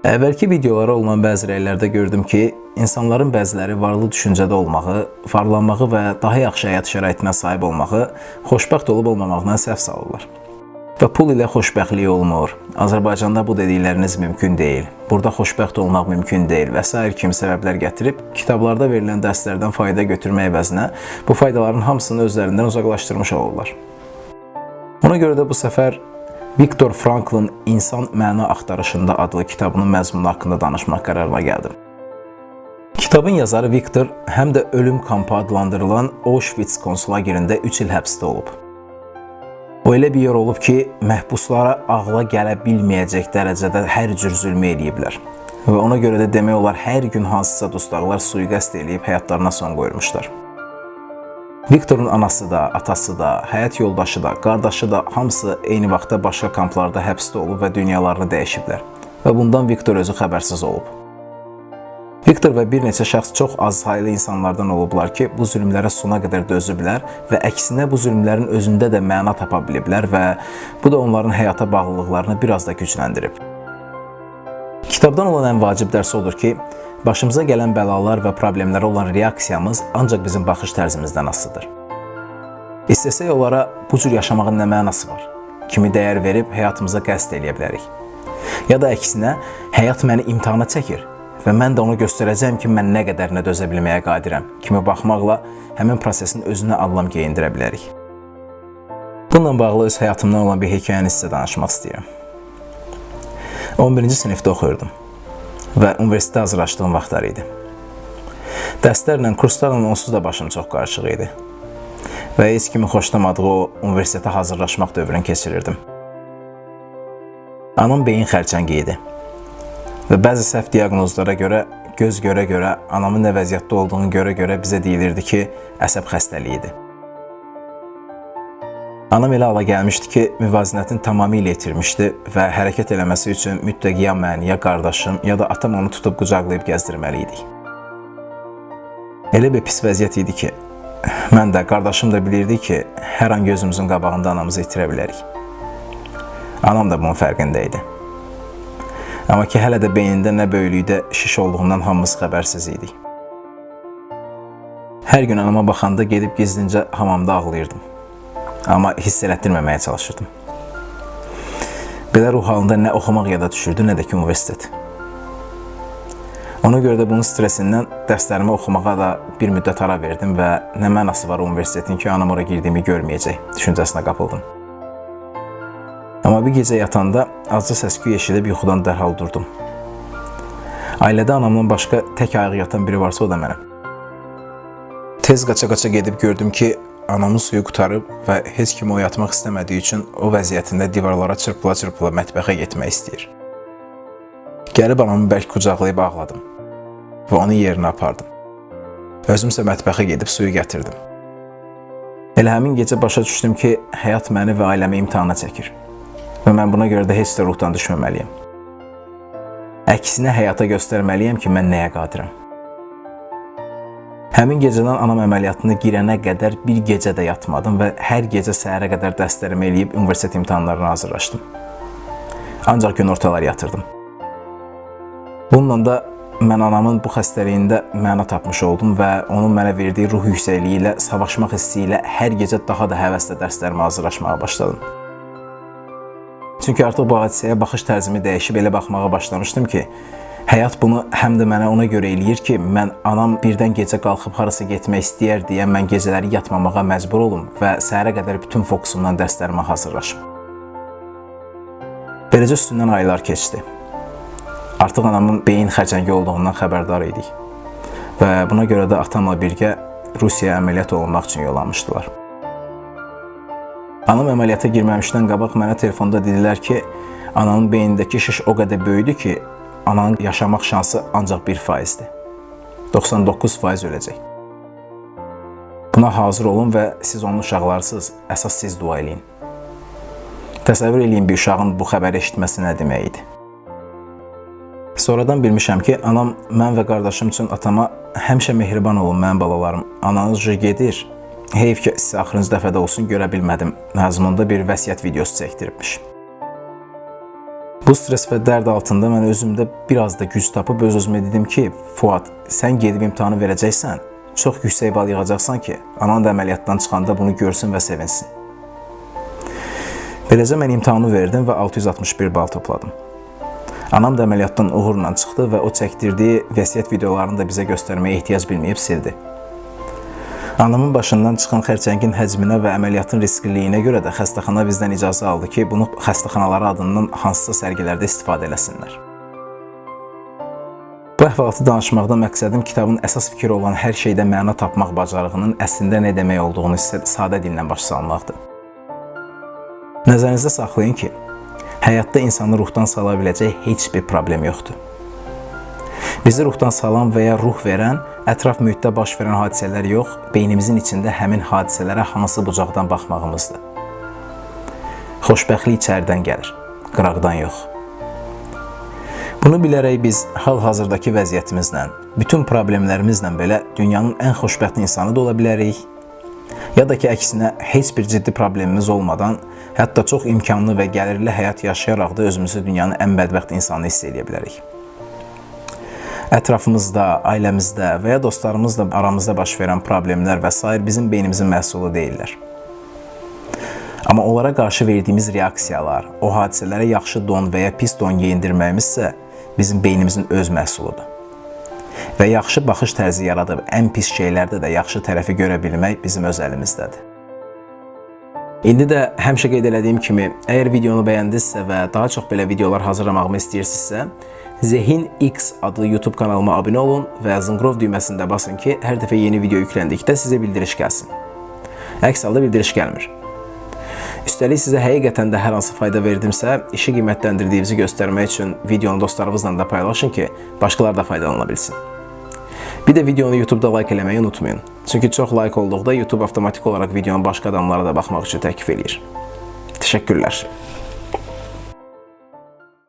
Əvvəlki videolara olan bəzi rəylərdə gördüm ki, insanların bəziləri varlı düşüncədə olmağı, varlanmağı və daha yaxşı həyat şəraitinə sahib olmağı xoşbəxt olub olmamağına səhv salırlar. Və pul ilə xoşbəxtlik olmur. Azərbaycanda bu dedikləriniz mümkün deyil. Burada xoşbəxt olmaq mümkün deyil və sair kimi səbəblər gətirib kitablarda verilən dərslərdən fayda götürmək əvəzinə bu faydaların hamısını özlərindən uzaqlaşdırmış olurlar. Ona görə də bu səfər Viktor Franklın İnsan Məna Axtarışında adlı kitabının məzmunu haqqında danışmaq qərarına gəldim. Kitabın yazarı Viktor həm də ölüm kampı adlandırılan Auschwitz konslagerində 3 il həbsdə olub. O elə bir yer olub ki, məhbuslara ağla gələ bilməyəcək dərəcədə hər cür zülm eləyiblər. Və ona görə də demək olar hər gün hansısa dustaqlar sui-qəsd eləyib həyatlarına son qoymuşlar. Viktorun anası da, atası da, həyat yoldaşı da, qardaşı da hamısı eyni vaxtda başqa kamplarda həbsdə olub və dünyalarını dəyişiblər. Və bundan Viktor özü xəbərsiz olub. Viktor və bir neçə şəxs çox az saylı insanlardan olublar ki, bu zülmlərə sona qədər dözüblər və əksinə bu zülmlərin özündə də məna tapa biliblər və bu da onların həyata bağlılıqlarını biraz da gücləndirib. Kitabdan olan ən vacib dərs odur ki, başımıza gələn bəlalar və problemlərə olan reaksiyamız ancaq bizim baxış tərzimizdən asılıdır. İstəsək onlara bu cür yaşamağın nə mənası var? Kimi dəyər verib həyatımıza qəsd eləyə bilərik. Ya da əksinə, həyat məni imtahana çəkir və mən də onu göstərəcəyəm ki, mən nə qədərinə dözə bilməyə qadirəm kimi baxmaqla həmin prosesin özünə anlam geyindirə bilərik. Bununla bağlı öz həyatımdan olan bir hekayəni sizə danışmaq istəyirəm. 11-ci sinifdə oxuyurdum və universitetə hazırlaşdığım vaxtlar idi. Dərslərlə, kurslarla onsuz da başım çox qarışıq idi. Və heç kimi xoşlamadığı o universitetə hazırlaşmaq dövrünü keçirirdim. Anam beyin xərçəngi idi. Və bəzi səhv diaqnozlara görə, göz görə-görə, anamın nə vəziyyətdə olduğunu görə-görə bizə deyilirdi ki, əsəb xəstəliyidir. Anam elə hala gəlmişdi ki, müvazinətini tamamilə itirmişdi və hərəkət eləməsi üçün mütləq ya mən, ya qardaşım, ya da atam onu tutub qucaqlayıb gəzdirməli idik. Elə bir pis vəziyyət idi ki, mən də, qardaşım da bilirdi ki, hər an gözümüzün qabağında anamızı itirə bilərik. Anam da bunun fərqində idi. Amma ki, hələ də beynində nə böyüklükdə şiş olduğundan hamımız xəbərsiz idik. Hər gün anama baxanda gedib gizlincə hamamda ağlayırdım. Amma hiss elətdirməməyə çalışırdım. Belə ruh halında nə oxumaq yada düşürdü, nə də ki universitet. Ona görə də bunun stresindən dərslərimi oxumağa da bir müddət ara verdim və nə mənası var universitetin ki, anam ora girdiyimi görməyəcək düşüncəsinə qapıldım. Amma bir gecə yatanda azca səs-küy eşidib yuxudan dərhal durdum. Ailədə anamdan başqa tək ayaq yatan biri varsa o da mənəm. Tez qaça-qaça gedib gördüm ki, anamın suyu qutarıb və heç kimi oyatmaq istəmədiyi üçün o vəziyyətində divarlara çırpıla-çırpıla mətbəxə getmək istəyir. Gəlib anamı bərk qucaqlayıb ağladım və onu yerinə apardım. Özüm isə mətbəxə gedib suyu gətirdim. Elə həmin gecə başa düşdüm ki, həyat məni və ailəmi imtahana çəkir və mən buna görə də heç də ruhdan düşməməliyəm. Əksinə həyata göstərməliyəm ki, mən nəyə qadirəm. Həmin gecədən anam əməliyyatını girənə qədər bir gecə də yatmadım və hər gecə səhərə qədər dərslərimi eləyib universitet imtahanlarına hazırlaşdım. Ancaq günortalar yatırdım. Bununla da mən anamın bu xəstəliyində məna tapmış oldum və onun mənə verdiyi ruh yüksəkliyi ilə, savaşmaq hissi ilə hər gecə daha da həvəslə dərslərimə hazırlaşmağa başladım. Çünki artıq bu hadisəyə baxış tərzimi dəyişib elə baxmağa başlamışdım ki, Həyat bunu həm də mənə ona görə eləyir ki, mən anam birdən gecə qalxıb harasa getmək istəyər deyə mən gecələri yatmamağa məcbur olum və səhərə qədər bütün fokusumdan dərslərimə hazırlaşım. Beləcə üstündən aylar keçdi. Artıq anamın beyin xərçəngi olduğundan xəbərdar idik. Və buna görə də atamla birgə Rusiyaya əməliyyat olunmaq üçün yollanmışdılar. Anam əməliyyata girməmişdən qabaq mənə telefonda dedilər ki, ananın beynindəki şiş o qədər böyüdü ki, ananın yaşamaq şansı ancaq 1%-dir. 99% öləcək. Buna hazır olun və siz onun uşaqlarsınız, əsas siz dua eləyin. Təsəvvür eləyin bir uşağın bu xəbəri eşitməsi nə demək idi. Sonradan bilmişəm ki, anam mən və qardaşım üçün atama həmişə mehriban olun mənim balalarım. Ananız gedir. Heyf ki, sizə axırıncı dəfədə olsun görə bilmədim. Məzmunda bir vəsiyyət videosu çəkdiribmiş. Bu stres və dərd altında mən özümdə biraz da güc tapıb öz-özümə dedim ki, Fuad, sən gedib imtahanı verəcəksən, çox yüksək bal yığacaqsan ki, anan da əməliyyatdan çıxanda bunu görsün və sevinsin. Beləcə mən imtahanı verdim və 661 bal topladım. Anam da əməliyyatdan uğurla çıxdı və o çəkdirdiyi vəsiyyət videolarını da bizə göstərməyə ehtiyac bilməyib sildi. Anamın başından çıxan xərçəngin həcminə və əməliyyatın riskliliyinə görə də xəstəxana bizdən icazə aldı ki, bunu xəstəxanaları adından hansısa sərgilərdə istifadə eləsinlər. Bu əhvalatı danışmaqda məqsədim kitabın əsas fikri olan hər şeydə məna tapmaq bacarığının əslində nə demək olduğunu sadə dillə başa salmaqdır. Nəzərinizdə saxlayın ki, həyatda insanı ruhdan sala biləcək heç bir problem yoxdur. Bizi ruhdan salan və ya ruh verən ətraf mühitdə baş verən hadisələr yox, beynimizin içində həmin hadisələrə hansı bucaqdan baxmağımızdır. Xoşbəxtlik içəridən gəlir, qıraqdan yox. Bunu bilərək biz hal-hazırdakı vəziyyətimizlə, bütün problemlərimizlə belə dünyanın ən xoşbəxt insanı da ola bilərik, ya da ki, əksinə heç bir ciddi problemimiz olmadan, hətta çox imkanlı və gəlirli həyat yaşayaraq da özümüzü dünyanın ən bədbəxt insanı hiss edə bilərik. Ətrafımızda, ailəmizdə və ya dostlarımızla aramızda baş verən problemlər və s. bizim beynimizin məhsulu deyillər. Amma onlara qarşı verdiyimiz reaksiyalar, o hadisələrə yaxşı don və ya pis don geyindirməyimiz isə bizim beynimizin öz məhsuludur. Və yaxşı baxış tərzi yaradıb ən pis şeylərdə də yaxşı tərəfi görə bilmək bizim öz əlimizdədir. İndi də həmişə qeyd elədiyim kimi, əgər videonu bəyəndinizsə və daha çox belə videolar hazırlamağımı istəyirsinizsə, Zehin X adlı YouTube kanalıma abunə olun və zınqrov düyməsində basın ki, hər dəfə yeni video yükləndikdə sizə bildiriş gəlsin. Əks halda bildiriş gəlmir. Üstəlik sizə həqiqətən də hər hansı fayda verdimsə, işi qiymətləndirdiyinizi göstərmək üçün videonu dostlarınızla da paylaşın ki, başqaları da faydalana bilsin. Bir də videonu YouTube-da like eləməyi unutmayın. Çünki çox like olduqda YouTube avtomatik olaraq videonun başqa adamlara da baxmaq üçün təklif eləyir. Təşəkkürlər.